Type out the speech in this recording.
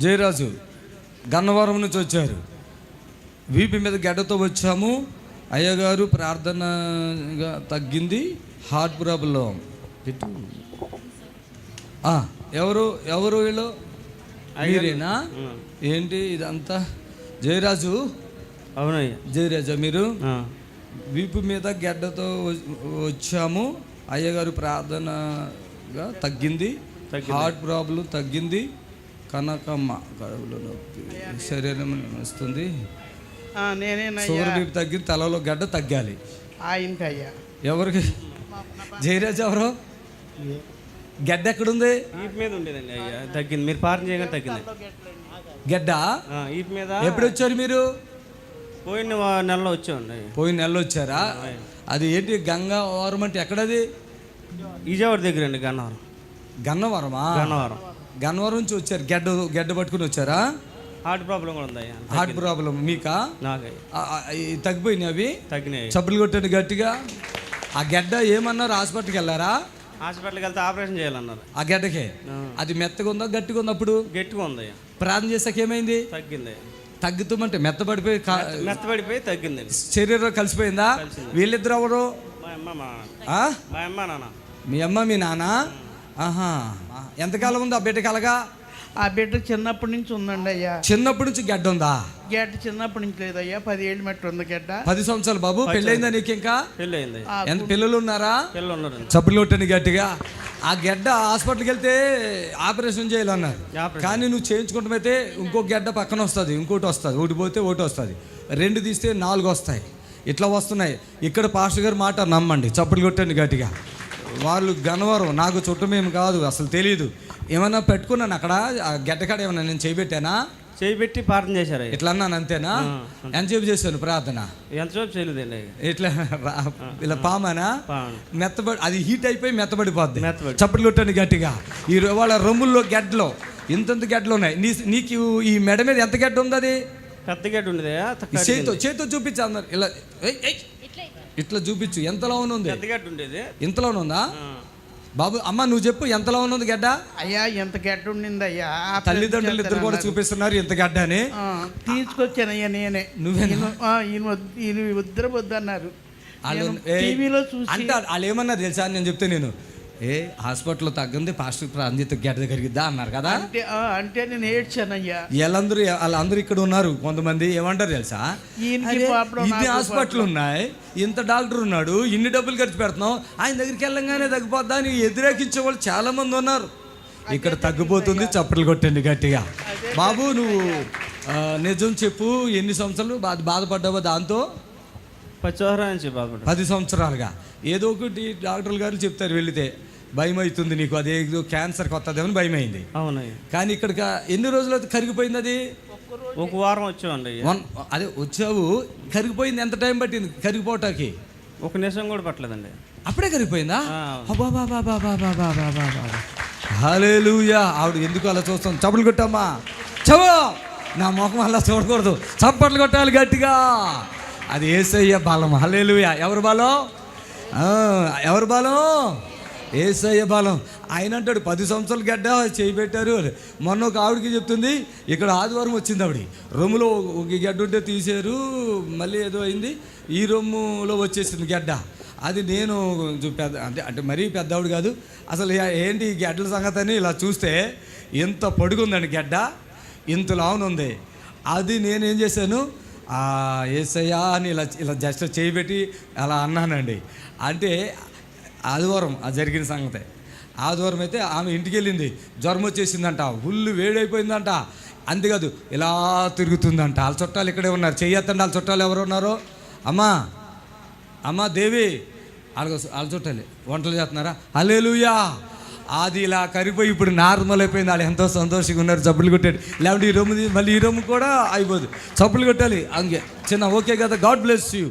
జయరాజు గన్నవరం నుంచి వచ్చారు. వీపి మీద గడ్డతో వచ్చాము. అయ్యగారు ప్రార్థనగా తగ్గింది. హార్ట్ ప్రాబ్లం ఎవరు ఎవరు వీళ్ళు? మీరేనా? ఏంటి ఇదంతా? జయరాజు? అవునయ్యా. జయరాజా మీరు? వీపు మీద గడ్డతో వచ్చాము. అయ్యగారు ప్రార్థనగా తగ్గింది. హార్ట్ ప్రాబ్లం తగ్గింది. కనకమ్మ కడుపులో నొప్పి. శరీరం వస్తుంది షుగర్ బీపీ తగ్గింది తలలో గడ్డ తగ్గాలి. అయ్యా. ఎవరికి? జయరాజ్ ఎవరు? గడ్డ ఎక్కడుంది? ఈపు మీద ఉండేదండి అయ్యా. తగ్గింది. మీరు పారం చేయగానే తగ్గింది. గడ్డ? ఆ, ఈపు మీద ఎప్పుడు వచ్చారు మీరు? పోయిన నెలలో వచ్చామండి. పోయిన నెలలో వచ్చారా? అది ఏంటి గంగా ఓరం అంటే ఎక్కడది? విజయవాడ దగ్గర అండి గన్నవరం. గన్నవరమా? గన్నవరం. గన్నవరం నుంచి వచ్చారు. గడ్డ గడ్డ పట్టుకుని వచ్చారా? హార్ట్ ప్రాబ్లం కూడా ఉంది హార్ట్ ప్రాబ్లం మీకా? తగ్గిపోయినాయి అవి? తగ్గినాయి. చప్పులు కొట్టండి గట్టిగా. ఆ గడ్డ ఏమన్నారు? హాస్పిటల్కి వెళ్ళారా? హాస్పిటల్కి వెళ్తే ఆపరేషన్ చేయాలన్నారు. ఆ గడ్డకే. అది మెత్తగా ఉందా? గట్టిగా ఉంది అప్పుడు? గట్టిగా ఉంది ప్రార్థన చేసాక ఏమైంది? తగ్గింది. తగ్గుతామంటే మెత్తబడిపోయి మెత్తబడిపోయి తగ్గిందండి శరీరం కలిసిపోయిందా? వీళ్ళిద్దరు ఎవరు? మా అమ్మ నాన్న. మీ అమ్మ మీ నాన్న? ఆహా. ఎంతకాలం ఉంది ఆ బిడ్డ కలగా? ఆ బిడ్డ చిన్నప్పటి నుంచి ఉందండి అయ్యా. చిన్నప్పటి నుంచి గడ్డ ఉందా? గడ్డ చిన్నప్పటి నుంచి లేదయ్యా. పది ఏళ్ళు మట్టి ఉంది గడ్డ. పది సంవత్సరాలు బాబు పెళ్ళైందా నీకు ఇంకా పెళ్ళి అయింది ఆ ఎంత పిల్లలు ఉన్నారా పిల్లలు చప్పులు కొట్టండి గట్టిగా. ఆ గడ్డ హాస్పిటల్కి వెళ్తే ఆపరేషన్ చేయాలన్నారు. కానీ నువ్వు చేయించుకుంటామైతే ఇంకో గడ్డ పక్కన వస్తుంది ఇంకోటి వస్తుంది ఒకటి పోతే ఒకటి వస్తుంది. రెండు తీస్తే నాలుగు వస్తాయి. ఇట్లా వస్తున్నాయి. ఇక్కడ పాస్టర్ గారు మాట నమ్మండి. చప్పులు కొట్టండి గట్టిగా. వాళ్ళు గనవరం నాకు చుట్టమేమి కాదు అసలు తెలియదు ఏమన్నా పెట్టుకున్నాను అక్కడ ఆ గడ్డ కాడ ఏమన్నా నేను చేయబెట్టానా చేయి పెట్టి ప్రార్థన చేశారు ఇట్లా అన్నాను అంతేనా? ఎంతసేపు చేశాను ప్రార్థన? ఎంతసేపు చేయలేదండి అయ్యా. ఇట్లా ఇలా పామానా? పాము. మెత్తబడి అది హీట్ అయిపోయి మెత్తబడిపోద్ది. మెత్తబడి. చప్పట్లు కొట్టండి గట్టిగా. ఈ రో- వాళ్ళ రొమ్ముల్లో గడ్డలో ఇంతంత గడ్డలు ఉన్నాయి. నీ నీకు ఈ మెడ మీద ఎంత గడ్డ ఉంది అది పెద్ద గడ్డ ఉండేది చేతితో చేతితో చూపించు అందరు. ఇలా ఏయ్, ఏయ్. ఇట్లా చూపించు. ఎంతలో ఉంది పెద్ద గడ్డ ఉండేది. ఇంతలో ఉందా ఆ. బాబు అమ్మ నువ్వు చెప్పు ఎంతలో ఉన్నది గడ్డ? అయ్యా ఎంత గడ్డ ఉండింది అయ్యా? తల్లిదండ్రులు ఇద్దరు కూడా చూపిస్తున్నారు ఇంత గడ్డ అని. తీసుకొచ్చానయ్యా నేనే. నువ్వేనా? ఈయన- ఆ, ఈయన వద్దు- ఈయన వద్దరు వద్దన్నారు. నేను టీవీలో చూసి అంటే వాళ్ళు ఏమన్నారు తెలుసా నేను చెప్తే నేను? ఏ హాస్పిటల్లో తగ్గింది పాస్టర్ ప్రాంజిత గడ్డ దగ్గరికి దా అన్నారు కదా? అంటే అంటే నేను ఏడ్చానయ్యా. వీళ్ళందరూ వాళ్ళందరూ ఇక్కడ ఉన్నారు కొంతమంది ఏమంటారు తెలుసా? ఇన్ని హాస్పిటల్ ఉన్నాయి ఇంత డాక్టర్ ఉన్నాడు ఇన్ని డబ్బులు ఖర్చు పెడుతున్నాం ఆయన దగ్గరికి వెళ్ళంగానే తగ్గిపోద్దా అని వ్యతిరేకించే వాళ్ళు చాలా మంది ఉన్నారు ఇక్కడ తగ్గిపోతుంది చప్పట్లు కొట్టండి గట్టిగా. బాబు నువ్వు నిజం చెప్పు ఎన్ని సంవత్సరాలు బాధ బాధపడ్డావా దాంతో? పచ్చివారం నుంచి బాబు పది సంవత్సరాలుగా. ఏదో ఒకటి డాక్టర్లు గారు చెప్తారు వెళితే. భయం అవుతుంది నీకు. అదే క్యాన్సర్ కొత్తదేమని భయం అయింది అవునయ్య. కానీ ఇక్కడ ఎన్ని రోజులు అయితే కరిగిపోయింది అది? ఒక వారం వచ్చామండి. అదే వచ్చావు. కరిగిపోయింది ఎంత టైం పట్టింది కరిగిపోవటానికి? ఒక నిమిషం కూడా పట్టలేదండి. అప్పుడే కరిగిపోయిందా? ఆవిడ ఎందుకు అలా చూస్తాం? చప్పట్లు కొట్టమ్మా. చవ. నా ముఖం అలా చూడకూడదు. చప్పట్లు కొట్టాలి గట్టిగా. అది ఏసయ్య బలం. హల్లెలూయా ఎవరు బలం? ఎవరు బలం? ఏసయ్య బలం. ఆయన అంటాడు పది సంవత్సరాలు గడ్డ చేయి పెట్టారు అని. మొన్న ఒక ఆవిడకి చెప్తుంది ఇక్కడ ఆదివారం వచ్చింది ఆవిడ. రొమ్ములో ఒక గడ్డ ఉంటే తీసారు మళ్ళీ ఏదో అయింది. ఈ రొమ్ములో వచ్చేసింది గడ్డ. అది నేను పెద్ద అంటే అంటే మరీ పెద్దవాడు కాదు. అసలు ఏంటి ఈ గడ్డల సంగతి అని ఇలా చూస్తే ఇంత పొడుగుందండి గడ్డ ఇంత లావునుంది అది నేనేం చేశాను ఏసయ్యా అని ఇలా ఇలా జస్ట్ చేయిబెట్టి అలా అన్నానండి. అంటే ఆదివారం అది జరిగిన సంగతే. ఆదివారం అయితే ఆమె ఇంటికి వెళ్ళింది. జ్వరం వచ్చేసిందంట. ఉల్లు వేడైపోయిందంట. అంతేకాదు ఇలా తిరుగుతుందంట. వాళ్ళ చుట్టాలు ఇక్కడే ఉన్నారు. చెయ్యత్తండి వాళ్ళ చుట్టాలు ఎవరు ఉన్నారో? అమ్మా అమ్మా దేవి. వాళ్ళ వాళ్ళ చుట్టాలి. వంటలు చేస్తున్నారా? అలేలుయా అది ఇలా కరిపోయి ఇప్పుడు నార్మల్ అయిపోయింది. వాళ్ళు ఎంతో సంతోషంగా ఉన్నారు. చప్పులు కొట్టాడు లేకుంటే ఈ రొమ్ము మళ్ళీ ఈ రొమ్ము కూడా అయిపోదు చప్పులు కొట్టాలి. అంగే చిన్న ఓకే కదా. God bless you.